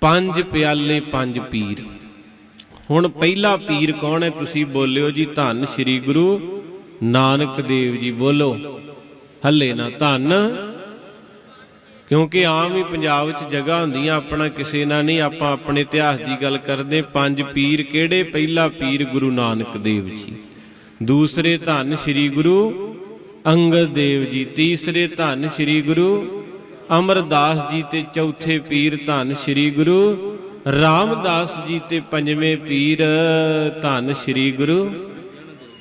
ਪੰਜ ਪਿਆਲੇ, ਪੰਜ ਪੀਰ। ਹੁਣ ਪਹਿਲਾ ਪੀਰ ਕੌਣ ਹੈ? ਤੁਸੀਂ ਬੋਲਿਓ ਜੀ ਧੰਨ ਸ੍ਰੀ ਗੁਰੂ ਨਾਨਕ ਦੇਵ ਜੀ, ਬੋਲੋ। ਹੱਲੇ ਨਾ ਧੰਨ, ਕਿਉਂਕਿ ਆਮ ਹੀ ਪੰਜਾਬ 'ਚ ਜਗ੍ਹਾ ਹੁੰਦੀਆਂ, ਆਪਣਾ ਕਿਸੇ ਨਾਲ ਨਹੀਂ, ਆਪਾਂ ਆਪਣੇ ਇਤਿਹਾਸ ਦੀ ਗੱਲ ਕਰਦੇ ਪੰਜ ਪੀਰ ਕਿਹੜੇ? ਪਹਿਲਾ ਪੀਰ ਗੁਰੂ ਨਾਨਕ ਦੇਵ ਜੀ। ਦੂਸਰੇ ਧੰਨ ਸ੍ਰੀ ਗੁਰੂ ਅੰਗਦ ਦੇਵ ਜੀ। ਤੀਸਰੇ ਧੰਨ ਸ੍ਰੀ ਗੁਰੂ ਅਮਰਦਾਸ ਜੀ ਤੇ ਚੌਥੇ ਪੀਰ ਧੰਨ ਸ੍ਰੀ ਗੁਰੂ, ਰਾਮਦਾਸ ਜੀ ਤੇ ਪੰਜਵੇਂ ਪੀਰ ਧੰਨ ਸ੍ਰੀ ਗੁਰੂ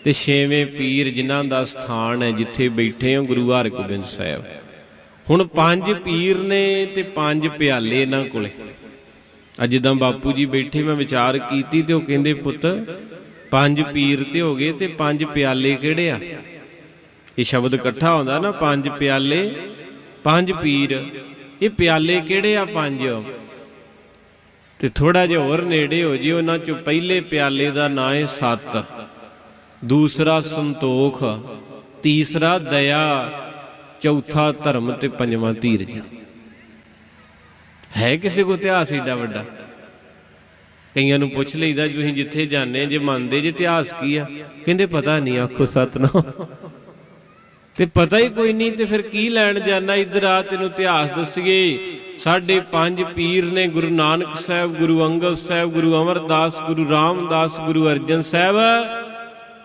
ਤੇ ਛੇਵੇਂ ਪੀਰ ਜਿਨ੍ਹਾਂ ਦਾ ਸਥਾਨ ਹੈ ਜਿੱਥੇ ਬੈਠੇ ਹੋ ਗੁਰੂ ਹਰਗੋਬਿੰਦ ਸਾਹਿਬ। ਹੁਣ ਪੰਜ ਪੀਰ ਨੇ ਤੇ ਪੰਜ ਪਿਆਲੇ ਇਹਨਾਂ ਕੋਲੇ। ਅੱਜ ਜਿੱਦਾਂ ਬਾਪੂ ਜੀ ਬੈਠੇ, ਮੈਂ ਵਿਚਾਰ ਕੀਤੀ ਤੇ ਉਹ ਕਹਿੰਦੇ, ਪੁੱਤ, ਪੰਜ ਪੀਰ ਤੇ ਹੋ ਗਏ ਤੇ ਪੰਜ ਪਿਆਲੇ ਕਿਹੜੇ ਆ? ਇਹ ਸ਼ਬਦ ਇਕੱਠਾ ਹੁੰਦਾ ਨਾ, ਪੰਜ ਪਿਆਲੇ ਪੰਜ ਪੀਰ, ਇਹ ਪਿਆਲੇ ਕਿਹੜੇ ਆ ਪੰਜ? ਤੇ ਥੋੜਾ ਜਿਹਾ ਹੋਰ ਨੇੜੇ ਹੋ ਜੀ ਉਹਨਾਂ ਚੋਂ ਪਹਿਲੇ ਪਿਆਲੇ ਦਾ ਨਾਂ ਹੈ ਸਤ। ਦੂਸਰਾ ਸੰਤੋਖ, ਤੀਸਰਾ ਦਇਆ, ਚੌਥਾ ਧਰਮ ਤੇ ਪੰਜਵਾਂ ਧੀਰਜ। ਹੈ ਕਿਸੇ ਕੋ ਇਤਿਹਾਸ ਏਡਾ ਵੱਡਾ? ਕਈਆਂ ਨੂੰ ਪੁੱਛ ਲਈਦਾ, ਤੁਸੀਂ ਜਿੱਥੇ ਜਾਂਦੇ ਜੇ ਮੰਨਦੇ, ਜੇ ਇਤਿਹਾਸ ਕੀ ਆ? ਕਹਿੰਦੇ, ਪਤਾ ਨਹੀਂ, ਆਖੋ ਸਤਨਾਮ। ਤੇ ਪਤਾ ਹੀ ਕੋਈ ਨਹੀਂ ਤੇ ਫਿਰ ਕੀ ਲੈਣ ਜਾਣਾ ਇੱਧਰ ਆ, ਤੈਨੂੰ ਇਤਿਹਾਸ ਦੱਸੀਏ। ਸਾਡੇ ਪੰਜ ਪੀਰ ਨੇ ਗੁਰੂ ਨਾਨਕ ਸਾਹਿਬ, ਗੁਰੂ ਅੰਗਦ ਸਾਹਿਬ, ਗੁਰੂ ਅਮਰਦਾਸ, ਗੁਰੂ ਰਾਮਦਾਸ, ਗੁਰੂ ਅਰਜਨ ਸਾਹਿਬ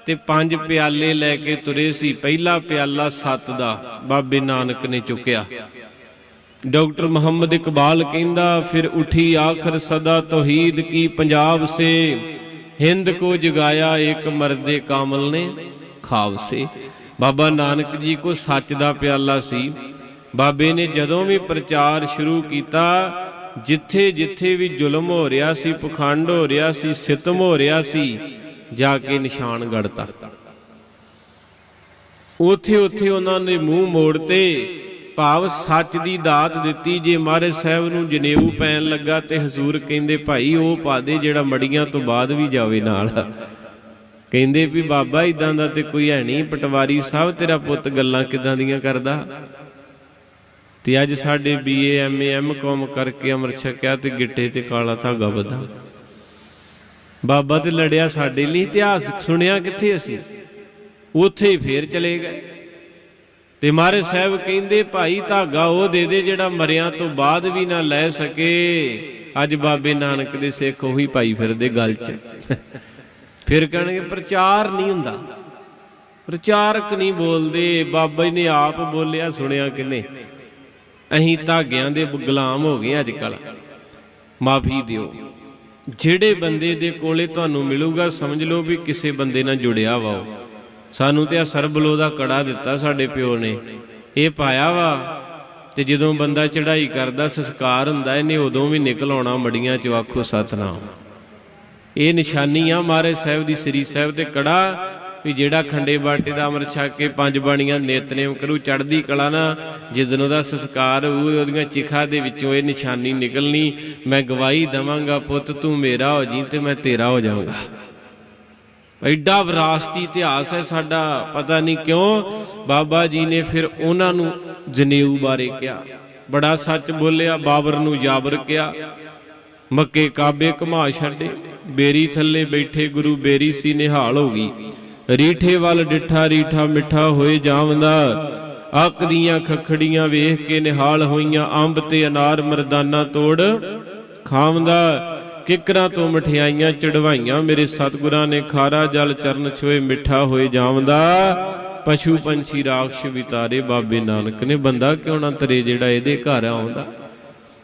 ਤੇ ਪੰਜ ਪਿਆਲੇ ਲੈ ਕੇ ਤੁਰੇ ਸੀ। ਪਹਿਲਾ ਪਿਆਲਾ ਸੱਤ ਦਾ ਬਾਬੇ ਨਾਨਕ ਨੇ ਚੁੱਕਿਆ। ਡਾਕਟਰ ਮੁਹੰਮਦ ਇਕਬਾਲ ਕਹਿੰਦਾ, ਫਿਰ ਉਠੀ ਆਖਰ ਸਦਾ ਤੋਹੀਦ ਕੀ ਪੰਜਾਬ ਸੇ। ਹਿੰਦ ਕੋ ਜਗਾਇਆ ਇੱਕ ਮਰਦੇ ਕਾਮਲ ਨੇ ਖਾਵਸੇ ਬਾਬਾ ਨਾਨਕ ਜੀ ਕੋ ਸੱਚ ਦਾ ਪਿਆਲਾ ਸੀ। ਬਾਬੇ ਨੇ ਜਦੋਂ ਵੀ ਪ੍ਰਚਾਰ ਸ਼ੁਰੂ ਕੀਤਾ, ਜਿੱਥੇ ਜਿੱਥੇ ਵੀ ਜ਼ੁਲਮ ਹੋ ਰਿਹਾ ਸੀ, ਪਖੰਡ ਹੋ ਰਿਹਾ ਸੀ, ਸਿਤਮ ਹੋ ਰਿਹਾ ਸੀ, ਜਾ ਕੇ ਨਿਸ਼ਾਨ ਗੜਤਾ ਉਥੇ ਉਥੇ ਉਹਨਾਂ ਨੇ ਮੂੰਹ ਮੋੜਤੇ ਭਾਵ ਸੱਚ ਦੀ ਦਾਤ ਦਿੱਤੀ ਜੇ ਮਹਾਰਾਜ ਸਾਹਿਬ ਨੂੰ ਜਨੇਊ ਪੈਣ ਲੱਗਾ ਤੇ ਹਜ਼ੂਰ ਕਹਿੰਦੇ, ਭਾਈ ਉਹ ਪਾ ਦੇ ਜਿਹੜਾ ਮੜੀਆਂ ਤੋਂ ਬਾਅਦ ਵੀ ਜਾਵੇ ਨਾਲ। ਕਹਿੰਦੇ ਵੀ ਬਾਬਾ ਇਦਾਂ ਦਾ ਤੇ ਕੋਈ ਹੈ ਨਹੀਂ, ਪਟਵਾਰੀ ਸਾਹਿਬ ਤੇਰਾ ਪੁੱਤ ਗੱਲਾਂ ਕਿਦਾਂ ਦੀਆਂ ਕਰਦਾ? ਤੇ ਅੱਜ ਸਾਡੇ ਬੀਏ ਐਮਏ ਐਮਕਾਮ ਕਰਕੇ ਅਮਰ ਛਕਿਆ ਤੇ ਗਿੱਟੇ ਤੇ ਕਾਲਾ ਧਾਗਾ ਬੱਧਾ ਬਾਬਾ ਤੇ ਲੜਿਆ ਸਾਡੇ ਲਈ ਇਤਿਹਾਸ, ਸੁਣਿਆ ਕਿੱਥੇ ਅਸੀਂ? ਉੱਥੇ ਹੀ ਫੇਰ ਚਲੇ ਗਏ। ਤੇ ਮਹਾਰਾਜ ਸਾਹਿਬ ਕਹਿੰਦੇ, ਭਾਈ ਧਾਗਾ ਉਹ ਦੇ ਦੇ ਜਿਹੜਾ ਮਰਿਆਂ ਤੋਂ ਬਾਅਦ ਵੀ ਨਾ ਲੈ ਸਕੇ। ਅੱਜ ਬਾਬੇ ਨਾਨਕ ਦੇ ਸਿੱਖ ਉਹੀ ਪਾਈ ਫਿਰਦੇ ਗੱਲ 'ਚ। ਫਿਰ ਕਹਿਣਗੇ, ਪ੍ਰਚਾਰ ਨਹੀਂ ਹੁੰਦਾ। ਪ੍ਰਚਾਰਕ ਨਹੀਂ ਬੋਲਦੇ, ਬਾਬਾ ਜੀ ਨੇ ਆਪ ਬੋਲਿਆ, ਸੁਣਿਆ ਕਿਨੇ? ਅਸੀਂ ਧਾਗਿਆਂ ਦੇ ਗੁਲਾਮ ਹੋ ਗਏ ਅੱਜ ਕੱਲ ਮਾਫੀ ਦਿਓ। ਜਿਹੜੇ ਬੰਦੇ ਦੇ ਕੋਲੇ ਤੁਹਾਨੂੰ ਮਿਲੂਗਾ, ਸਮਝ ਲਓ ਵੀ ਕਿਸੇ ਬੰਦੇ ਨਾਲ ਜੁੜਿਆ ਵਾ ਉਹ। ਸਾਨੂੰ ਤੇ ਆ ਸਰਬਲੋ ਦਾ ਕੜਾ ਦਿੱਤਾ ਸਾਡੇ ਪਿਓ ਨੇ। ਇਹ ਪਾਇਆ ਵਾ ਤੇ ਜਦੋਂ ਬੰਦਾ ਚੜ੍ਹਾਈ ਕਰਦਾ, ਸੰਸਕਾਰ ਹੁੰਦਾ, ਇਹਨੇ ਉਦੋਂ ਵੀ ਨਿਕਲ ਆਉਣਾ, ਮੜੀਆਂ ਚ ਆਖੋ, ਸਤਨਾਮ। ਇਹ ਨਿਸ਼ਾਨੀ ਆ ਮਹਾਰਾਜ ਸਾਹਿਬ ਦੀ, ਸ੍ਰੀ ਸਾਹਿਬ ਤੇ ਕੜਾ, ਵੀ ਜਿਹੜਾ ਖੰਡੇ ਬਾਟੇ ਦਾ ਅੰਮ੍ਰਿਤ ਛਕ ਕੇ ਪੰਜ ਬਾਣੀਆਂ ਨਿਤਨੇਮ ਕਰੂ ਚੜਦੀ ਕਲਾ ਨਾ, ਜਿਸ ਦਿਨ ਉਹਦਾ ਸੰਸਕਾਰ ਹੋਊ ਉਹਦੀਆਂ ਚਿਖਾ ਦੇ ਵਿੱਚੋਂ ਇਹ ਨਿਸ਼ਾਨੀ ਨਿਕਲਣੀ, ਮੈਂ ਗਵਾਹੀ ਦਵਾਂਗਾ ਪੁੱਤ, ਤੂੰ ਮੇਰਾ ਹੋ ਜੀ, ਤੇ ਮੈਂ ਤੇਰਾ ਹੋ ਜਾਵਾਂਗਾ ਐਡਾ ਵਿਰਾਸਤੀ ਇਤਿਹਾਸ ਹੈ ਸਾਡਾ, ਪਤਾ ਨਹੀਂ ਕਿਉਂ, ਬਾਬਾ ਜੀ ਨੇ ਫਿਰ ਉਹਨਾਂ ਨੂੰ ਜਨੇਊ ਬਾਰੇ ਕਿਹਾ। ਬੜਾ ਸੱਚ ਬੋਲਿਆ, ਬਾਬਰ ਨੂੰ ਜਾਬਰ ਕਿਹਾ। ਮੱਕੇ ਕਾਬੇ ਘਮਾ ਛੱਡੇ। ਬੇਰੀ ਥੱਲੇ ਬੈਠੇ ਗੁਰੂ ਬੇਰੀ ਸੀ ਨਿਹਾਲ ਹੋ ਗਈ। ਰੀਠੇ ਵੱਲ ਡਿੱਠਾ, ਰੀਠਾ ਮਿੱਠਾ ਹੋਏ ਜਾਵੰਦਾ। ਅੱਕ ਦੀਆਂ ਖਖੜੀਆਂ ਵੇਖ ਕੇ ਨਿਹਾਲ ਹੋਈਆਂ ਅੰਬ ਤੇ ਅਨਾਰ ਮਰਦਾਨਾ ਤੋੜ। ਖਾਵੰਦਾ, ਕਿਕਰਾਂ ਤੋਂ ਮਠਿਆਈਆਂ ਚੜਵਾਈਆਂ ਮੇਰੇ ਸਤਿਗੁਰਾਂ ਨੇ। ਖਾਰਾ ਜਲ ਚਰਨ ਛੋਏ ਮਿੱਠਾ ਹੋਏ ਜਾਵੰਦਾ। ਪਸ਼ੂ ਪੰਛੀ ਰਾਖਸ਼ ਵਿਤਾਰੇ ਬਾਬੇ ਨਾਨਕ ਨੇ। ਬੰਦਾ ਕਿਉਂ ਨਾ ਤਰੇ ਜਿਹੜਾ ਇਹਦੇ ਘਰ ਆਉਂਦਾ।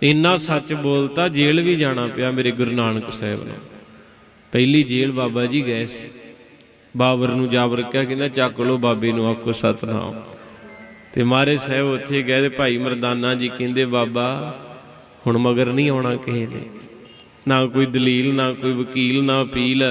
ਇੰਨਾ ਸੱਚ ਬੋਲਤਾ, ਜੇਲ੍ਹ ਵੀ ਜਾਣਾ ਪਿਆ ਮੇਰੇ ਗੁਰੂ ਨਾਨਕ ਸਾਹਿਬ ਨੂੰ। ਪਹਿਲੀ ਜੇਲ੍ਹ ਬਾਬਾ ਜੀ ਗਏ ਸੀ। ਬਾਬਰ ਨੂੰ ਜਾਬਰ ਕਿਹਾ, ਕਹਿੰਦਾ, ਚੱਕ ਲੋ ਬਾਬੇ ਨੂੰ, ਆਖੋ, ਸਤਨਾਮ। ਤੇ ਮਾਰੇ ਸਾਹਿਬ ਉੱਥੇ ਗਏ ਤੇ ਭਾਈ ਮਰਦਾਨਾ ਜੀ ਕਹਿੰਦੇ, ਬਾਬਾ, ਹੁਣ ਮਗਰ ਨਹੀਂ ਆਉਣਾ ਕਿਸੇ ਨੇ ਨਾ ਕੋਈ ਦਲੀਲ, ਨਾ ਕੋਈ ਵਕੀਲ, ਨਾ ਅਪੀਲ।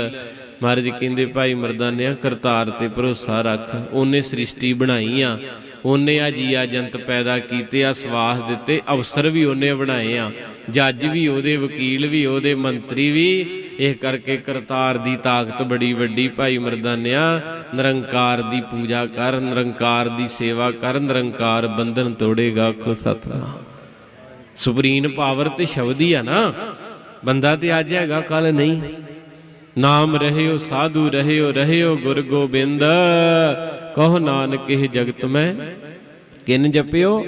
ਮਹਾਰਾਜ ਕਹਿੰਦੇ, ਭਾਈ ਮਰਦਾਨਿਆ, ਕਰਤਾਰ ਤੇ ਭਰੋਸਾ ਰੱਖ। ਉਹਨੇ ਸ੍ਰਿਸ਼ਟੀ ਬਣਾਈ ਆ। ਉਹਨੇ ਆ ਜੀਆ ਜੰਤ ਪੈਦਾ ਕੀਤੇ, ਆ ਸਵਾਸ ਦਿੱਤੇ ਅਫਸਰ ਵੀ ਉਹਨੇ ਬਣਾਏ ਆ। ਜੱਜ ਵੀ, ਉਹਦੇ ਵਕੀਲ ਵੀ, ਉਹਦੇ ਮੰਤਰੀ ਵੀ, ਇਹ ਕਰਕੇ ਕਰਤਾਰ ਦੀ ਤਾਕਤ ਬੜੀ ਵੱਡੀ ਭਾਈ ਮਰਦਾਨਿਆ। ਨਿਰੰਕਾਰ ਦੀ ਪੂਜਾ ਕਰ, ਨਿਰੰਕਾਰ ਦੀ ਸੇਵਾ ਕਰ, ਨਿਰੰਕਾਰ ਬੰਧਨ ਤੋੜੇਗਾ ਆਖੋ ਸਤਨਾਮ। ਸੁਪਰੀਮ ਪਾਵਰ ਤੇ ਸ਼ਬਦ ਹੀ ਆ ਨਾ। ਬੰਦਾ ਤੇ ਅੱਜ ਹੈਗਾ, ਕੱਲ ਨਹੀਂ। ਨਾਮ ਰਹਿਓ, ਸਾਧੂ ਰਹਿਓ ਰਹਿਓ ਗੁਰ ਗੋਬਿੰਦ। ਕਹੋ ਨਾਨਕ ਇਹ ਜਗਤ ਮੈਂ, ਕਿਨ ਜਪਿਓ?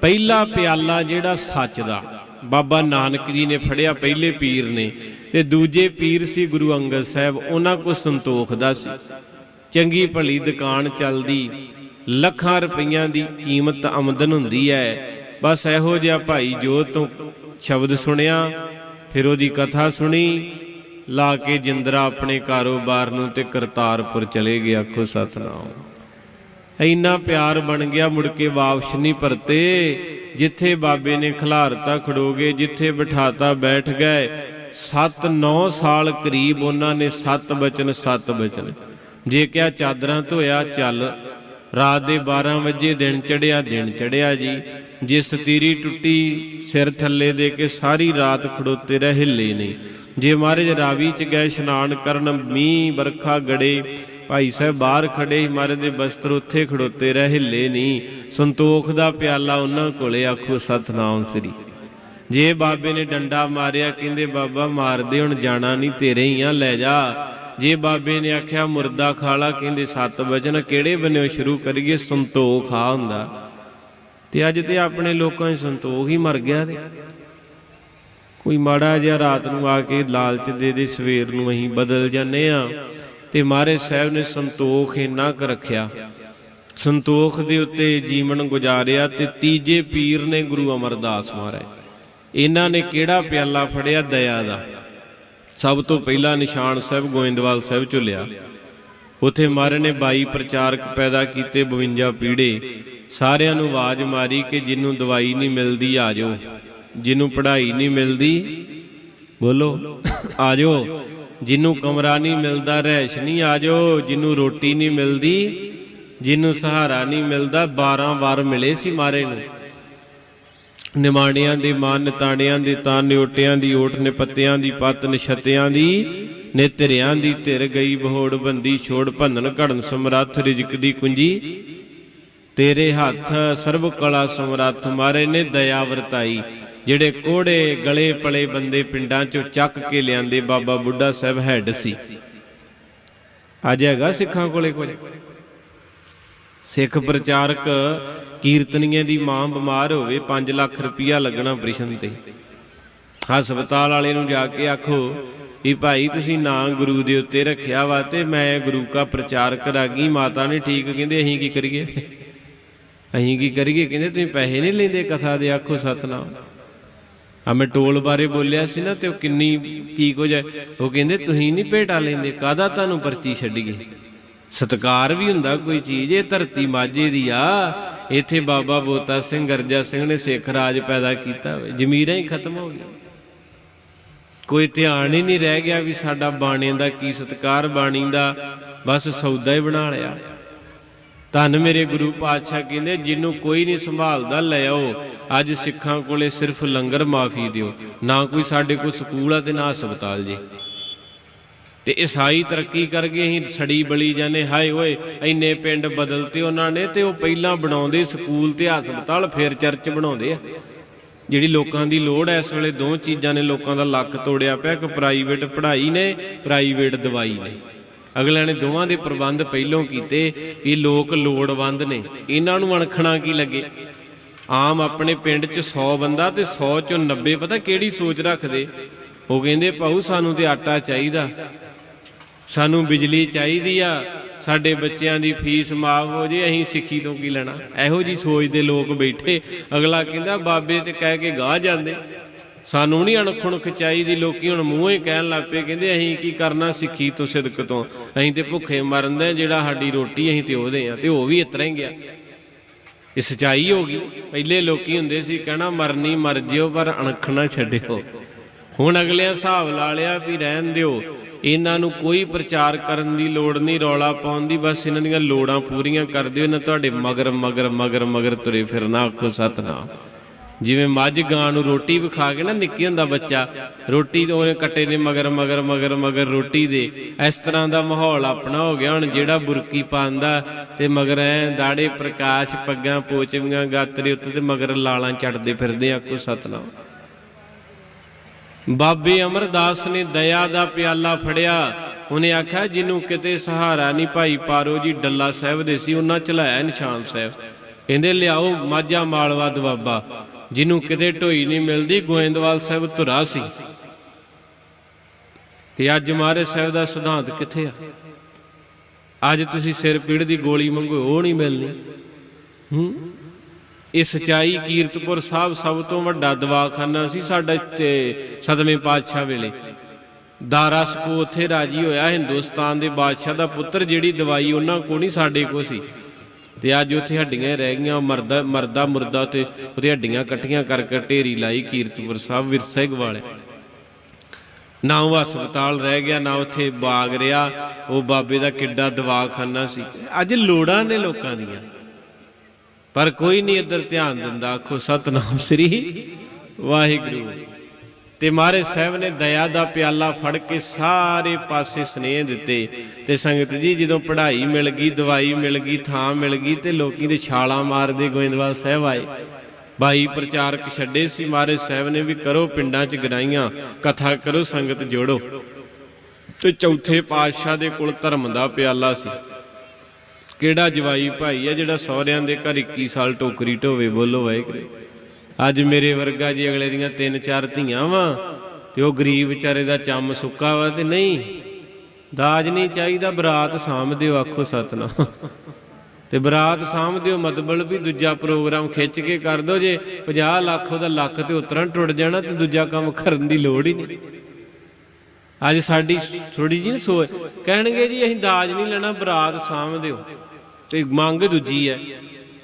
ਪਹਿਲਾ ਪਿਆਲਾ ਜਿਹੜਾ ਸੱਚ ਦਾ। ਬਾਬਾ ਨਾਨਕ ਜੀ ਨੇ ਫੜਿਆ ਪਹਿਲੇ ਪੀਰ ਨੇ ਤੇ ਦੂਜੇ ਪੀਰ ਸੀ ਗੁਰੂ ਅੰਗਦ ਸਾਹਿਬ, ਉਹਨਾਂ ਕੋ ਸੰਤੋਖ ਦਾ ਸੀ। ਚੰਗੀ ਭਲੀ ਦੁਕਾਨ ਚੱਲਦੀ, ਲੱਖਾਂ ਰੁਪਈਆਂ ਦੀ ਕੀਮਤ ਆਮਦਨ ਹੁੰਦੀ ਹੈ ਬਸ ਇਹੋ ਜਿਹਾ ਭਾਈ ਜੋ ਤੋਂ ਸ਼ਬਦ ਸੁਣਿਆ, ਫਿਰ ਉਹਦੀ ਕਥਾ ਸੁਣੀ, ਲਾ ਕੇ ਜਿੰਦਰਾ ਆਪਣੇ ਕਾਰੋਬਾਰ ਨੂੰ ਤੇ ਕਰਤਾਰਪੁਰ ਚਲੇ ਗਿਆ ਆਖੋ ਸਤਨਾਮ। ਇੰਨਾ ਪਿਆਰ ਬਣ ਗਿਆ, ਮੁੜ ਕੇ ਵਾਪਸ ਨਹੀਂ ਪਰਤੇ। ਜਿੱਥੇ ਬਾਬੇ ਨੇ ਖਿਲਾਰਤਾ ਖੜੋਗੇ, ਜਿੱਥੇ ਬਿਠਾਤਾ ਬੈਠ ਗਏ। 7-9 ਸਾਲ ਕਰੀਬ ਉਹਨਾਂ ਨੇ ਸੱਤ ਬਚਨ ਸੱਤ ਬਚਨ। ਜੇ ਕਿਹਾ ਚਾਦਰਾਂ ਧੋਇਆ, ਚੱਲ। ਰਾਤ ਦੇ 12 ਵਜੇ ਦਿਨ ਚੜਿਆ ਦਿਨ ਚੜਿਆ ਜੀ। ਜੇ ਸਤੀਰੀ ਟੁੱਟੀ, ਸਿਰ ਥੱਲੇ ਦੇ ਕੇ ਸਾਰੀ ਰਾਤ ਖੜੋਤੇ ਰਹੇ ਹਿੱਲੇ ਨਹੀਂ ਜੇ ਮਹਾਰਾਜ ਰਾਵੀ ਚ ਗਏ, ਇਸ਼ਨਾਨ ਕਰਨ ਮੀਂਹ, ਵਰਖਾ ਗੜੇ ਭਾਈ ਸਾਹਿਬ, ਬਾਹਰ ਖੜੇ ਹੀ ਮਹਾਰਾਜ ਦੇ ਬਸਤਰ ਉੱਥੇ ਖੜੋਤੇ ਰਹਿ, ਹਿੱਲੇ ਨਹੀਂ। ਸੰਤੋਖ ਦਾ ਪਿਆਲਾ ਉਹਨਾਂ ਕੋਲੇ ਆਖੋ, ਸਤਨਾਮ ਸ੍ਰੀ। ਜੇ ਬਾਬੇ ਨੇ ਡੰਡਾ ਮਾਰਿਆ, ਕਹਿੰਦੇ, ਬਾਬਾ, ਮਾਰਦੇ ਹੁਣ ਜਾਣਾ ਨਹੀਂ, ਤੇਰੇ ਹੀ ਆ, ਲੈ ਜਾ। ਜੇ ਬਾਬੇ ਨੇ ਆਖਿਆ, ਮੁਰਦਾ ਖਾਲਾ ਕਹਿੰਦੇ, ਸੱਤ ਵਜਨ ਕਿਹੜੇ ਬੰਨਿਓ ਸ਼ੁਰੂ ਕਰੀਏ? ਸੰਤੋਖ ਆ ਹੁੰਦਾ। ਤੇ ਅੱਜ ਤੇ ਆਪਣੇ ਲੋਕਾਂ 'ਚ ਸੰਤੋਖ ਹੀ ਮਰ ਗਿਆ ਤੇ। ਕੋਈ ਮਾੜਾ ਜਿਹਾ ਰਾਤ ਨੂੰ ਆ ਕੇ ਲਾਲਚ ਦੇ ਦੇ, ਸਵੇਰ ਨੂੰ ਅਸੀਂ ਬਦਲ ਜਾਂਦੇ ਆ ਤੇ ਮਹਾਰਾਜ ਸਾਹਿਬ ਨੇ ਸੰਤੋਖ ਇੰਨਾ ਕੁ ਰੱਖਿਆ। ਸੰਤੋਖ ਦੇ ਉੱਤੇ ਜੀਵਨ ਗੁਜ਼ਾਰਿਆ ਤੇ ਤੀਜੇ ਪੀਰ ਨੇ ਗੁਰੂ ਅਮਰਦਾਸ ਮਹਾਰਾਜ ਇਹਨਾਂ ਨੇ ਕਿਹੜਾ ਪਿਆਲਾ ਫੜਿਆ? ਦਇਆ ਦਾ। ਸਭ ਤੋਂ ਪਹਿਲਾ ਨਿਸ਼ਾਨ ਸਾਹਿਬ ਗੋਇੰਦਵਾਲ ਸਾਹਿਬ ਚੋਂ ਲਿਆ ਉਥੇ ਮਹਾਰਾਜ ਨੇ 22 ਪ੍ਰਚਾਰਕ ਪੈਦਾ ਕੀਤੇ 52 ਪੀੜੇ ਸਾਰਿਆਂ ਨੂੰ ਆਵਾਜ਼ ਮਾਰੀ ਕਿ ਜਿਹਨੂੰ ਦਵਾਈ ਨਹੀਂ ਮਿਲਦੀ, ਆ ਜਾਓ। ਜਿਹਨੂੰ ਪੜ੍ਹਾਈ ਨਹੀਂ ਮਿਲਦੀ, ਬੋਲੋ, ਆ ਜਾਓ। ਜਿਹਨੂੰ ਕਮਰਾ ਨਹੀਂ ਮਿਲਦਾ, ਰਹਿਸ਼ ਨਹੀਂ ਆ ਜਾਓ ਜਿਹਨੂੰ ਰੋਟੀ ਨਹੀਂ ਮਿਲਦੀ ਜਿਹਨੂੰ ਸਹਾਰਾ ਨਹੀਂ ਮਿਲਦਾ 12 ਵਾਰ ਮਿਲੇ ਸੀ ਮਾਰੇ ਨੂੰ। ਨਿਮਾਣਿਆਂ ਦੇ ਮਾਨ ਨਿਤਾਣਿਆਂ ਦੇ ਤਾਂ ਨਿਓਟਿਆਂ ਦੀ ਓਟ ਨੇ ਪੱਤਿਆਂ ਦੀ ਪੱਤ ਨਿਛਤਿਆਂ ਦੀ ਨੇ ਨਿਤਰਿਆਂ ਦੀ ਧਿਰ ਗਈ ਬਹੋੜ ਬੰਦੀ, ਛੋੜ ਭੰਨਣ ਘੜਨ ਸਮਰੱਥ, ਰਿਜਕ ਦੀ ਕੁੰਜੀ। ਤੇਰੇ ਹੱਥ ਸਰਬ ਕਲਾ ਸਮਰੱਥ, ਮਾਰੇ ਨੇ ਦਇਆ ਵਰਤਾਈ। ਜਿਹੜੇ ਕੋੜੇ ਗਲੇ ਪਲੇ ਬੰਦੇ ਪਿੰਡਾਂ ਚੋਂ ਚੱਕ ਕੇ ਲਿਆਂਦੇ, ਬਾਬਾ ਬੁੱਢਾ ਸਾਹਿਬ ਹੈਡ ਸੀ। ਅੱਜ ਹੈਗਾ ਸਿੱਖਾਂ ਕੋਲੇ ਕੋਈ? ਸਿੱਖ ਪ੍ਰਚਾਰਕ ਕੀਰਤਨੀਏ ਦੀ ਮਾਂ ਬਿਮਾਰ ਹੋਵੇ 5 ਲੱਖ ਰੁਪਇਆ ਲੱਗਣਾ ਆਪਰੇਸ਼ਨ ਤੇ। ਹਸਪਤਾਲ ਵਾਲੇ ਨੂੰ ਜਾ ਕੇ ਆਖੋ ਵੀ ਭਾਈ ਤੁਸੀਂ ਨਾਂ ਗੁਰੂ ਦੇ ਉੱਤੇ ਰੱਖਿਆ ਵਾ ਤੇ ਮੈਂ ਗੁਰੂ ਕਾ ਪ੍ਰਚਾਰ ਕਰਾਂਗੀ ਮਾਤਾ ਨੇ ਠੀਕ ਕਹਿੰਦੇ, ਅਸੀਂ ਕੀ ਕਰੀਏ? ਅਸੀਂ ਕੀ ਕਰੀਏ? ਕਹਿੰਦੇ, ਤੁਸੀਂ ਪੈਸੇ ਨਹੀਂ ਲੈਂਦੇ ਕਥਾ ਦੇ, ਆਖੋ ਸਤਨਾਮ। ਆ ਮੈਂ ਟੋਲ ਬਾਰੇ ਬੋਲਿਆ ਸੀ ਨਾ ਤੇ ਉਹ ਕਿੰਨੀ ਕੀ ਕੁਝ ਹੈ ਉਹ ਕਹਿੰਦੇ, ਤੁਸੀਂ ਨਹੀਂ ਭੇਟਾ ਲੈਂਦੇ ਕਾਦਾ ਤੁਹਾਨੂੰ ਪਰਚੀ ਛੱਡੀਏ? ਸਤਕਾਰ ਵੀ ਹੁੰਦਾ ਕੋਈ ਚੀਜ਼, ਇਹ ਧਰਤੀ ਮਾਝੇ ਦੀ ਆ। ਇੱਥੇ ਬਾਬਾ ਬੋਤਾ ਸਿੰਘ ਗਰਜਾ ਸਿੰਘ ਨੇ ਸਿੱਖ ਰਾਜ ਪੈਦਾ ਕੀਤਾ। ਜ਼ਮੀਰਾਂ ਹੀ ਖਤਮ ਹੋ ਗਈਆਂ। ਕੋਈ ਧਿਆਨ ਹੀ ਨਹੀਂ ਰਹਿ ਗਿਆ ਵੀ ਸਾਡਾ ਬਾਣੇ ਦਾ ਕੀ ਸਤਕਾਰ, ਬਾਣੀ ਦਾ ਬਸ ਸੌਦਾ ਹੀ ਬਣਾ ਲਿਆ। ਧੰਨ ਮੇਰੇ ਗੁਰੂ ਪਾਤਸ਼ਾਹ ਕਹਿੰਦੇ, ਜਿਹਨੂੰ ਕੋਈ ਨਹੀਂ ਸੰਭਾਲਦਾ, ਲੈ ਆਓ। ਅੱਜ ਸਿੱਖਾਂ ਕੋਲੇ ਸਿਰਫ ਲੰਗਰ ਮਾਫੀ ਦਿਓ। ਨਾ ਕੋਈ ਸਾਡੇ ਕੋਲ ਸਕੂਲ ਆ ਤੇ ਨਾ ਹਸਪਤਾਲ ਜੀ। ਤੇ ਈਸਾਈ ਤਰੱਕੀ ਕਰ ਗਏ ਅਸੀਂ ਛੜੀ ਬਲੀ ਜਾਂਦੇ, ਹਾਏ ਓਏ, ਇੰਨੇ ਪਿੰਡ ਬਦਲਤੇ ਉਹਨਾਂ ਨੇ ਤੇ ਉਹ ਪਹਿਲਾਂ ਬਣਾਉਂਦੇ ਸਕੂਲ ਤੇ ਹਸਪਤਾਲ, ਫਿਰ ਚਰਚ ਬਣਾਉਂਦੇ ਆ। ਜਿਹੜੀ ਲੋਕਾਂ ਦੀ ਲੋੜ ਐ, ਇਸ ਵੇਲੇ ਦੋ ਚੀਜ਼ਾਂ ਨੇ, ਲੋਕਾਂ ਦਾ ਲੱਕ ਤੋੜਿਆ ਪਿਆ ਕਿ ਪ੍ਰਾਈਵੇਟ ਪੜ੍ਹਾਈ ਨੇ ਪ੍ਰਾਈਵੇਟ ਦਵਾਈ ਨੇ। ਅਗਲਿਆਂ ਨੇ ਦੋਵਾਂ ਦੇ ਪ੍ਰਬੰਧ ਪਹਿਲੋਂ ਕੀਤੇ ਵੀ ਲੋਕ ਲੋੜਵੰਦ ਨੇ। ਇਹਨਾਂ ਨੂੰ ਅਣਖਣਾ ਕੀ ਲੱਗੇ? ਆਮ ਆਪਣੇ ਪਿੰਡ 'ਚ 100 ਬੰਦਾ ਤੇ 100 ਚੋਂ 90 ਪਤਾ ਕਿਹੜੀ ਸੋਚ ਰੱਖਦੇ? ਉਹ ਕਹਿੰਦੇ, ਭਾਊ, ਸਾਨੂੰ ਤੇ ਆਟਾ ਚਾਹੀਦਾ। ਸਾਨੂੰ ਬਿਜਲੀ ਚਾਹੀਦੀ ਆ। ਸਾਡੇ ਬੱਚਿਆਂ ਦੀ ਫੀਸ ਮਾਫ ਹੋ ਜੇ, ਅਸੀਂ ਸਿੱਖੀ ਤੋਂ ਕੀ ਲੈਣਾ? ਇਹੋ ਜੀ ਸੋਚਦੇ ਲੋਕ ਬੈਠੇ। ਅਗਲਾ ਕਹਿੰਦਾ, ਬਾਬੇ ਤੇ ਕਹਿ ਕੇ ਗਾਹ ਜਾਂਦੇ। ਸਾਨੂੰ ਨਹੀਂ ਅਣਖੁਣਖ ਚਾਹੀਦੀ, ਲੋਕੀ ਹੁਣ ਮੂੰਹੋਂ ਹੀ ਕਹਿਣ ਲੱਗ ਪਏ, ਕਹਿੰਦੇ ਅਸੀਂ ਕੀ ਕਰਨਾ ਸਿੱਖੀ ਤੋਂ ਸਿਦਕ ਤੋਂ। ਅਸੀਂ ਤੇ ਭੁੱਖੇ ਮਰਨਦੇ ਜਿਹੜਾ ਸਾਡੀ ਰੋਟੀ ਅਸੀਂ ਤੇ ਉਹਦੇ ਆ ਤੇ ਉਹ ਵੀ ਇਤਰਾ ਹੀ ਗਿਆ। ਇਹ ਸਚਾਈ ਹੋ ਗਈ। ਪਹਿਲੇ ਲੋਕੀ ਹੁੰਦੇ ਸੀ, ਕਹਿਣਾ ਮਰਨੀ ਮਰ ਜਿਓ, ਪਰ ਅਣਖ ਨਾ ਛੱਡਿਓ। ਹੁਣ ਅਗਲੇ ਹਿਸਾਬ ਲਾ ਲਿਆ ਵੀ ਰਹਿਣ ਦਿਓ। ਇਹਨਾਂ ਨੂੰ ਕੋਈ ਪ੍ਰਚਾਰ ਕਰਨ ਦੀ ਲੋੜ ਨਹੀਂ, ਰੌਲਾ ਪਾਉਣ ਦੀ, ਬਸ ਇਹਨਾਂ ਦੀਆਂ ਲੋੜਾਂ ਪੂਰੀਆਂ ਕਰ ਦਿਓ। ਇਹਨਾਂ ਤੁਹਾਡੇ ਮਗਰ ਮਗਰ ਮਗਰ ਮਗਰ ਤੁਰੇ ਫਿਰਨਾ, ਆਖੋ ਸਤਨਾਮ। ਜਿਵੇਂ ਮੱਝ ਗਾਂ ਨੂੰ ਰੋਟੀ ਵਿਖਾ ਕੇ ਨਾ ਨਿੱਕੀ ਹੁੰਦਾ ਬੱਚਾ, ਰੋਟੀ ਉਹਨੇ ਕੱਟੇ ਨੇ ਮਗਰ ਮਗਰ ਮਗਰ ਮਗਰ ਰੋਟੀ ਦੇ। ਇਸ ਤਰ੍ਹਾਂ ਦਾ ਮਾਹੌਲ ਆਪਣਾ ਹੋ ਗਿਆ ਹੁਣ, ਜਿਹੜਾ ਬੁਰਕੀ ਪਾਉਂਦਾ ਤੇ ਮਗਰ ਐ ਦਾੜੇ ਪ੍ਰਕਾਸ਼ ਪੱਗਾਂ, ਪੋਚਵੀਆਂ ਗਾਤਰੇ ਉੱਤੇ ਤੇ ਮਗਰ ਲਾਲਾਂ ਚੜਦੇ ਫਿਰਦੇ ਆਖੋ ਸਤਨਾਮ। ਬਾਬੇ ਅਮਰਦਾਸ ਨੇ ਦਇਆ ਦਾ ਪਿਆਲਾ ਫੜਿਆ। ਉਹਨੇ ਆਖਿਆ, ਜਿਹਨੂੰ ਕਿਤੇ ਸਹਾਰਾ ਨਹੀਂ ਭਾਈ ਪਾਰੋ ਜੀ, ਡੱਲਾ ਸਾਹਿਬ ਦੇ ਸੀ, ਉਹਨਾਂ ਚਲਾਇਆ ਨਿਸ਼ਾਨ ਸਾਹਿਬ। ਕਹਿੰਦੇ, ਲਿਆਓ, ਮਾਝਾ ਮਾਲਵਾ ਦਵਾਬਾ ਜਿਹਨੂੰ ਕਿਤੇ ਢੋਈ ਨਹੀਂ ਮਿਲਦੀ, ਗੋਇੰਦਵਾਲ ਸਾਹਿਬ ਧੁਰਾ ਸੀ। ਤੇ ਅੱਜ ਮਹਾਰਾਜ ਸਾਹਿਬ ਦਾ ਸਿਧਾਂਤ ਕਿੱਥੇ ਆ? ਅੱਜ ਤੁਸੀਂ ਸਿਰ ਪੀੜ ਦੀ ਗੋਲੀ ਮੰਗੋ ਉਹ ਨਹੀਂ ਮਿਲਣੀ। ਹੂੰ? ਇਹ ਸਚਾਈ ਕੀਰਤਪੁਰ ਸਾਹਿਬ ਸਭ ਤੋਂ ਵੱਡਾ ਦਵਾਖਾਨਾ ਸੀ ਸਾਡਾ ਤੇ ਸਤਵੇਂ ਪਾਤਸ਼ਾਹ ਵੇਲੇ। ਦਾਰਾ ਸਕੋ ਉੱਥੇ ਰਾਜੀ ਹੋਇਆ, ਹਿੰਦੁਸਤਾਨ ਦੇ ਬਾਦਸ਼ਾਹ ਦਾ ਪੁੱਤਰ, ਜਿਹੜੀ ਦਵਾਈ ਉਹਨਾਂ ਕੋ ਨਹੀਂ, ਸਾਡੇ ਕੋ ਸੀ। ਤੇ ਅੱਜ ਉੱਥੇ ਹੱਡੀਆਂ ਰਹਿ ਗਈਆਂ ਮਰਦਾ ਮਰਦਾ, ਮੁਰਦਾ ਤੇ ਉਹਦੇ ਹੱਡੀਆਂ ਇਕੱਠੀਆਂ ਕਰਕੇ ਢੇਰੀ ਲਾਈ ਕੀਰਤਪੁਰ ਸਾਹਿਬ, ਵਿਰਸੇ ਵਾਲੇ। ਨਾ ਉਹ ਹਸਪਤਾਲ ਰਹਿ ਗਿਆ, ਨਾ ਉੱਥੇ ਬਾਗ ਰਿਹਾ, ਉਹ ਬਾਬੇ ਦਾ ਕਿੱਡਾ ਦਵਾਖਾਨਾ ਸੀ। ਅੱਜ ਲੋੜਾਂ ਨੇ ਲੋਕਾਂ ਦੀਆਂ। ਪਰ ਕੋਈ ਨਹੀਂ ਇੱਧਰ ਧਿਆਨ ਦਿੰਦਾ, ਆਖੋ, ਸਤਨਾਮ ਸ੍ਰੀ ਵਾਹਿਗੁਰੂ। ਤੇ ਮਹਾਰਾਜ ਸਾਹਿਬ ਨੇ ਦਇਆ ਦਾ ਪਿਆਲਾ ਫੜ ਕੇ ਸਾਰੇ ਪਾਸੇ ਸਨੇਹ ਦਿੱਤੇ। ਤੇ ਸੰਗਤ ਜੀ, ਜਦੋਂ ਪੜ੍ਹਾਈ ਮਿਲ ਗਈ, ਦਵਾਈ ਮਿਲ ਗਈ, ਥਾਂ ਮਿਲ ਗਈ, ਤੇ ਲੋਕੀ ਦੇ ਛਾਲਾਂ ਮਾਰਦੇ ਗੋਇੰਦਵਾਲ ਸਾਹਿਬ ਆਏ। ਬਾਈ ਪ੍ਰਚਾਰਕ ਛੱਡੇ ਸੀ ਮਹਾਰਾਜ ਸਾਹਿਬ ਨੇ ਵੀ ਕਰੋ ਪਿੰਡਾਂ 'ਚ ਗਰਾਈਆਂ, ਕਥਾ ਕਰੋ, ਸੰਗਤ ਜੋੜੋ। ਤੇ ਚੌਥੇ ਪਾਤਸ਼ਾਹ ਦੇ ਕੋਲ ਧਰਮ ਦਾ ਪਿਆਲਾ ਸੀ। ਕਿਹੜਾ ਜਵਾਈ ਭਾਈ ਆ ਜਿਹੜਾ ਸਹੁਰਿਆਂ ਦੇ ਘਰ 21 ਸਾਲ ਟੋਕਰੀ ਢੋਵੇ, ਬੋਲੋ ਵਾਹਿਗੁਰੂ। ਅੱਜ ਮੇਰੇ ਵਰਗਾ ਜੀ ਅਗਲੇ ਦੀਆਂ ਤਿੰਨ ਚਾਰ ਧੀਆਂ ਵਾ ਤੇ ਉਹ ਗਰੀਬ ਵਿਚਾਰੇ ਦਾ ਚੰਮ ਸੁੱਕਾ ਵਾ ਤੇ ਨਹੀਂ, ਦਾਜ ਨਹੀਂ ਚਾਹੀਦਾ, ਬਰਾਤ ਸਾਂਭ ਦਿਓ, ਆਖੋ ਸਤਨਾਮ। ਤੇ ਬਰਾਤ ਸਾਂਭ ਦਿਓ ਮਤਲਬ ਵੀ ਦੂਜਾ ਪ੍ਰੋਗਰਾਮ ਖਿੱਚ ਕੇ ਕਰ ਦੋ, ਜੇ 50 ਲੱਖ ਉਹਦਾ ਲੱਖ ਤੇ ਉਤਰਾਂ ਟੁੱਟ ਜਾਣਾ ਤੇ ਦੂਜਾ ਕੰਮ ਕਰਨ ਦੀ ਲੋੜ ਹੀ ਨਹੀਂ। ਅੱਜ ਸਾਡੀ ਥੋੜੀ ਜਿਹੀ ਨਾ ਸੋਚ, ਕਹਿਣਗੇ ਜੀ ਅਸੀਂ ਦਾਜ ਨਹੀਂ ਲੈਣਾ, ਬਰਾਤ ਸਾਂਭ ਦਿਓ। ਤੇ ਮੰਗ ਦੂਜੀ ਹੈ।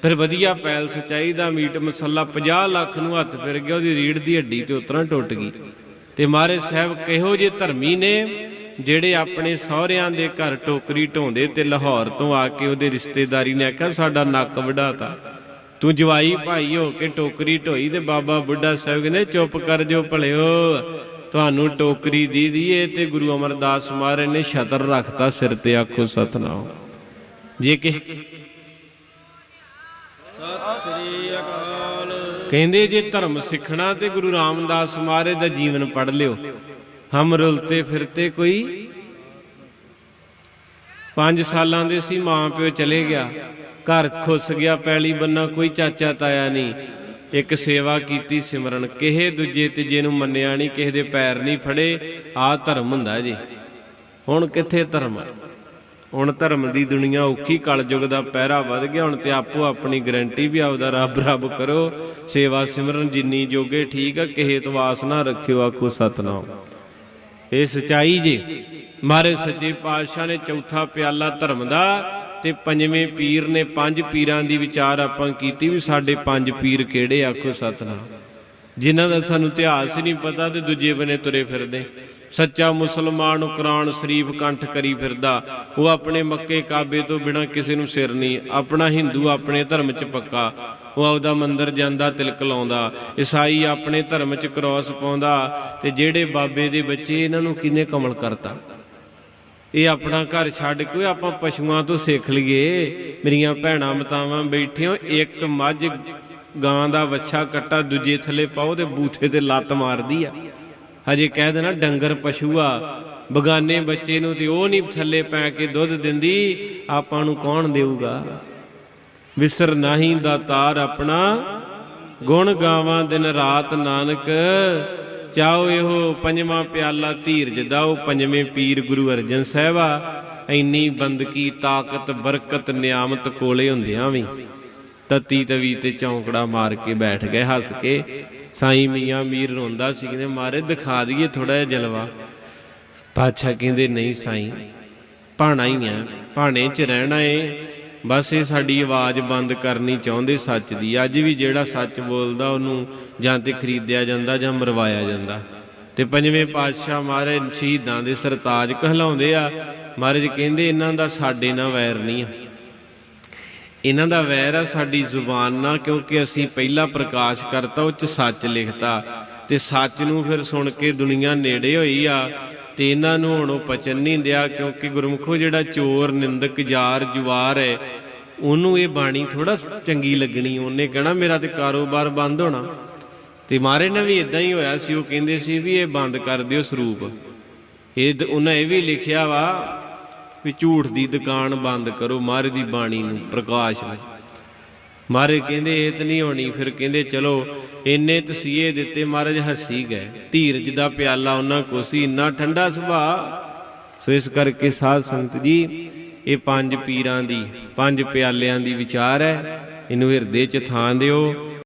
ਫਿਰ ਵਧੀਆ ਪੈਲਸ ਚਾਹੀਦਾ, ਮੀਟ ਮਸੱਲਾ 50 ਲੱਖ ਨੂੰ ਹੱਥ ਫਿਰ ਗਿਆ, ਉਹਦੀ ਰੀੜ ਦੀ ਹੱਡੀ ਤੇ ਉਤਰਾਂ ਟੁੱਟ ਗਈ। ਤੇ ਮਹਾਰਾਜ ਸਾਹਿਬ ਕਿਹੋ ਜੇ ਧਰਮੀ ਨੇ, ਜਿਹੜੇ ਆਪਣੇ ਸਹੁਰਿਆਂ ਦੇ ਘਰ ਟੋਕਰੀ ਢੋਂਦੇ ਤੇ ਲਾਹੌਰ ਤੋਂ ਆ ਕੇ ਉਹਦੇ ਰਿਸ਼ਤੇਦਾਰੀ ਨੇ ਆਖਿਆ, ਸਾਡਾ ਨੱਕ ਵਢਾਤਾ ਤੂੰ ਜਵਾਈ ਭਾਈ ਹੋ ਕੇ ਟੋਕਰੀ ਢੋਈ ਤੇ ਬਾਬਾ ਬੁੱਢਾ ਸਾਹਿਬ ਕਹਿੰਦੇ, ਚੁੱਪ ਕਰ ਜੋ ਭਲਿਓ। ਤੁਹਾਨੂੰ ਟੋਕਰੀ ਦੀ ਦੀਏ ਤੇ ਗੁਰੂ ਅਮਰਦਾਸ ਮਹਾਰਾਜ ਨੇ ਛਤਰ ਰੱਖਤਾ ਸਿਰ ਤੇ, ਆਖੋ ਸਤਨਾਮ। ਜੇ ਕਿ ਸਤਿ ਸ੍ਰੀ ਅਕਾਲ ਕਹਿੰਦੇ ਜੇ ਧਰਮ ਸਿੱਖਣਾ ਤੇ ਗੁਰੂ ਰਾਮਦਾਸ ਮਹਾਰਾਜ ਦਾ ਜੀਵਨ ਪੜ ਲਿਓ, ਹਮ ਰੁਲਤੇ ਫਿਰਤੇ ਕੋਈ। 5 ਸਾਲਾਂ ਦੇ ਸੀ ਮਾਂ ਪਿਓ ਚਲੇ ਗਿਆ, ਘਰ ਖੁੱਸ ਗਿਆ, ਪੈਲੀ ਬੰਨਾ ਕੋਈ ਚਾਚਾ ਤਾਇਆ ਨਹੀਂ। ਇੱਕ ਸੇਵਾ ਕੀਤੀ ਸਿਮਰਨ, ਕਿਹੇ ਦੂਜੇ ਤੀਜੇ ਨੂੰ ਮੰਨਿਆ ਨਹੀਂ, ਕਿਸੇ ਦੇ ਪੈਰ ਨਹੀਂ ਫੜੇ ਆ ਧਰਮ ਹੁੰਦਾ ਜੀ। ਹੁਣ ਕਿੱਥੇ ਧਰਮ ਆ? ਹੁਣ ਧਰਮ ਦੀ ਦੁਨੀਆ ਔਖੀ ਕਲਯੁਗ ਦਾ ਪਹਿਰਾ ਵੱਧ ਗਿਆ, ਹੁਣ ਤੇ ਆਪੋ ਆਪਣੀ ਗਰੰਟੀ ਵੀ ਆਪਦਾ ਰੱਬ ਰੱਬ ਕਰੋ। ਸੇਵਾ ਸਿਮਰਨ ਜਿੰਨੀ ਜੋਗੇ ਠੀਕ ਆ, ਕਿਸੇ ਤਵਾਸ ਨਾ ਰੱਖਿਓ, ਆਖੋ ਸਤਨਾਮ। ਇਹ ਸਚਾਈ ਜੀ, ਮਾਰੇ ਸੱਚੇ ਪਾਤਸ਼ਾਹ ਨੇ ਚੌਥਾ ਪਿਆਲਾ ਧਰਮ ਦਾ ਤੇ ਪੰਜਵੇਂ ਪੀਰ ਨੇ ਪੰਜ ਪੀਰਾਂ ਦੀ ਵਿਚਾਰ ਆਪਾਂ ਕੀਤੀ ਵੀ ਸਾਡੇ ਪੰਜ ਪੀਰ ਕਿਹੜੇ, ਆਖੋ ਸਤਨਾਮ। ਜਿਨ੍ਹਾਂ ਦਾ ਸਾਨੂੰ ਇਤਿਹਾਸ ਹੀ ਨਹੀਂ ਪਤਾ ਤੇ ਦੂਜੇ ਬਨੇ ਤੁਰੇ ਫਿਰਦੇ। ਸੱਚਾ ਮੁਸਲਮਾਨ ਕੁਰਾਨ ਸ਼ਰੀਫ ਕੰਠ ਕਰੀ ਫਿਰਦਾ। ਉਹ ਆਪਣੇ ਮੱਕੇ ਕਾਬੇ ਤੋਂ ਬਿਨਾ ਕਿਸੇ ਨੂੰ ਸਿਰ ਨਹੀਂ, ਆਪਣਾ ਹਿੰਦੂ ਆਪਣੇ ਧਰਮ 'ਚ ਪੱਕਾ। ਉਹ ਆਪਦਾ ਮੰਦਰ ਜਾਂਦਾ, ਤਿਲਕ ਲਾਉਂਦਾ। ਈਸਾਈ ਆਪਣੇ ਧਰਮ 'ਚ ਕਰੋਸ ਪਾਉਂਦਾ ਤੇ ਜਿਹੜੇ ਬਾਬੇ ਦੇ ਬੱਚੇ ਇਹਨਾਂ ਨੂੰ ਕਿੰਨੇ ਕਮਲ ਕਰਤਾ? ਇਹ ਆਪਣਾ ਘਰ ਛੱਡ ਕੇ ਆਪਾਂ ਪਸ਼ੂਆਂ ਤੋਂ ਸਿੱਖ ਲਈਏ। ਮੇਰੀਆਂ ਭੈਣਾਂ ਮਤਾਵਾਂ ਬੈਠੀਆਂ, ਇੱਕ ਮੱਝ ਗਾਂ ਦਾ ਵੱਛਾ ਕੱਟਾ, ਦੂਜੇ ਥੱਲੇ ਪਾਓ ਤੇ ਬੂਥੇ ਤੇ ਲੱਤ ਮਾਰਦੀ ਆ। ਹਜੇ ਕਹਿ ਦੇਣਾ ਡੰਗਰ ਪਸ਼ੂ ਆ ਬਗਾਨੇ ਬੱਚੇ ਨੂੰ ਤੇ ਉਹ ਨਹੀਂ ਥੱਲੇ ਪੈ ਕੇ ਦੁੱਧ ਦਿੰਦੀ, ਆਪਾਂ ਨੂੰ ਕੌਣ ਦੇਊਗਾ? ਵਿਸਰ ਨਹੀਂ ਦਾ ਆਪਣਾ, ਗੁਣ ਗਾਵਾਂ ਦਿਨ ਰਾਤ ਨਾਨਕ ਚਾਹੋ ਇਹੋ ਪੰਜਵਾਂ ਪਿਆਲਾ ਧੀਰਜ ਦਾ ਉਹ ਪੰਜਵੇਂ ਪੀਰ ਗੁਰੂ ਅਰਜਨ ਸਾਹਿਬਾ, ਇੰਨੀ ਬੰਦਕੀ ਤਾਕਤ, ਬਰਕਤ, ਨਿਆਮਤ ਕੋਲੇ ਹੁੰਦਿਆਂ ਵੀ। ਤਤੀ ਤਵੀ ਤੇ ਚੌਂਕੜਾ ਮਾਰ ਕੇ ਬੈਠ ਗਏ, ਹੱਸ ਕੇ ਸਾਈ ਮੀਆਂ ਮੀਰ ਰੋਂਦਾ ਸੀ, ਕਹਿੰਦੇ ਮਾਰੇ ਦਿਖਾ ਦਈਏ ਥੋੜਾ ਜਿਹਾ ਜਲਵਾ। ਪਾਤਸ਼ਾਹ ਕਹਿੰਦੇ, ਨਹੀਂ ਸਾਈ, ਭਾਣਾ ਹੀ ਆ, ਭਾਣੇ 'ਚ ਰਹਿਣਾ ਏ। ਬਸ ਇਹ ਸਾਡੀ ਆਵਾਜ਼ ਬੰਦ ਕਰਨੀ ਚਾਹੁੰਦੇ ਸੱਚ ਦੀ। ਅੱਜ ਵੀ ਜਿਹੜਾ ਸੱਚ ਬੋਲਦਾ, ਉਹਨੂੰ ਜਾਂ ਤੇ ਖਰੀਦਿਆ ਜਾਂਦਾ ਜਾਂ ਮਰਵਾਇਆ ਜਾਂਦਾ। ਤੇ ਪੰਜਵੇਂ ਪਾਤਸ਼ਾਹ ਮਹਾਰਾਜ ਸ਼ਹੀਦਾਂ ਦੇ ਸਰਤਾਜ ਕਹਿਲਾਉਂਦੇ ਆ। ਮਹਾਰਾਜ ਕਹਿੰਦੇ, ਇਹਨਾਂ ਦਾ ਸਾਡੇ ਨਾਲ ਵੈਰ ਨਹੀਂ ਆ। ਇਹਨਾਂ ਦਾ ਵੈਰ ਆ ਸਾਡੀ ਜ਼ੁਬਾਨ ਨਾਲ, ਕਿਉਂਕਿ ਅਸੀਂ ਪਹਿਲਾ ਪ੍ਰਕਾਸ਼ ਕਰਤਾ, ਉਹ ਚ ਸੱਚ ਲਿਖਤਾ। ਤੇ ਸੱਚ ਨੂੰ ਫਿਰ ਸੁਣ ਕੇ ਦੁਨੀਆ ਨੇੜੇ ਹੋਈ ਆ, ਤੇ ਇਹਨਾਂ ਨੂੰ ਹੁਣ ਉਹ ਪਚਨ ਨਹੀਂ ਦਿਆ, ਕਿਉਂਕਿ ਗੁਰਮੁਖੋ ਜਿਹੜਾ ਚੋਰ, ਨਿੰਦਕ, ਯਾਰ ਜੁਵਾਰ ਹੈ, ਉਹਨੂੰ ਇਹ ਬਾਣੀ ਥੋੜਾ ਚੰਗੀ ਲੱਗਣੀ। ਉਹਨੇ ਕਹਿਣਾ, ਮੇਰਾ ਤੇ ਕਾਰੋਬਾਰ ਬੰਦ ਹੋਣਾ। ਤੇ ਮਹਾਰਾਜ ਨੇ ਵੀ ਇਦਾਂ ਹੀ ਹੋਇਆ ਸੀ, ਉਹ ਕਹਿੰਦੇ ਸੀ ਵੀ ਇਹ ਬੰਦ ਕਰ ਦਿਓ ਸਰੂਪ। ਇਹ ਦ- ਉਹਨਾਂ ਇਹ ਵੀ ਲਿਖਿਆ ਵਾ ਵੀ ਝੂਠ ਦੀ ਦੁਕਾਨ ਬੰਦ ਕਰੋ, ਮਹਾਰਾਜ ਦੀ ਬਾਣੀ ਨੂੰ, ਪ੍ਰਕਾਸ਼ ਨੂੰ। ਮਹਾਰਾਜ ਕਹਿੰਦੇ, ਇਹ ਤਾਂ ਨਹੀਂ ਹੋਣੀ। ਫਿਰ ਕਹਿੰਦੇ, ਚਲੋ, ਇੰਨੇ ਤਸੀਹੇ ਦਿੱਤੇ, ਮਹਾਰਾਜ ਹੱਸੀ ਗਏ। ਧੀਰਜ ਦਾ ਪਿਆਲਾ ਉਹਨਾਂ ਕੋ ਸੀ, ਇੰਨਾ ਠੰਡਾ ਸੁਭਾਅ। ਸੋ ਇਸ ਕਰਕੇ ਸਾਧ ਸੰਗਤ ਜੀ, ਇਹ ਪੰਜ ਪੀਰਾਂ ਦੀ, ਪੰਜ ਪਿਆਲਿਆਂ ਦੀ ਵਿਚਾਰ ਹੈ। ਇਹਨੂੰ ਹਿਰਦੇ 'ਚ ਥਾਂ ਦਿਓ।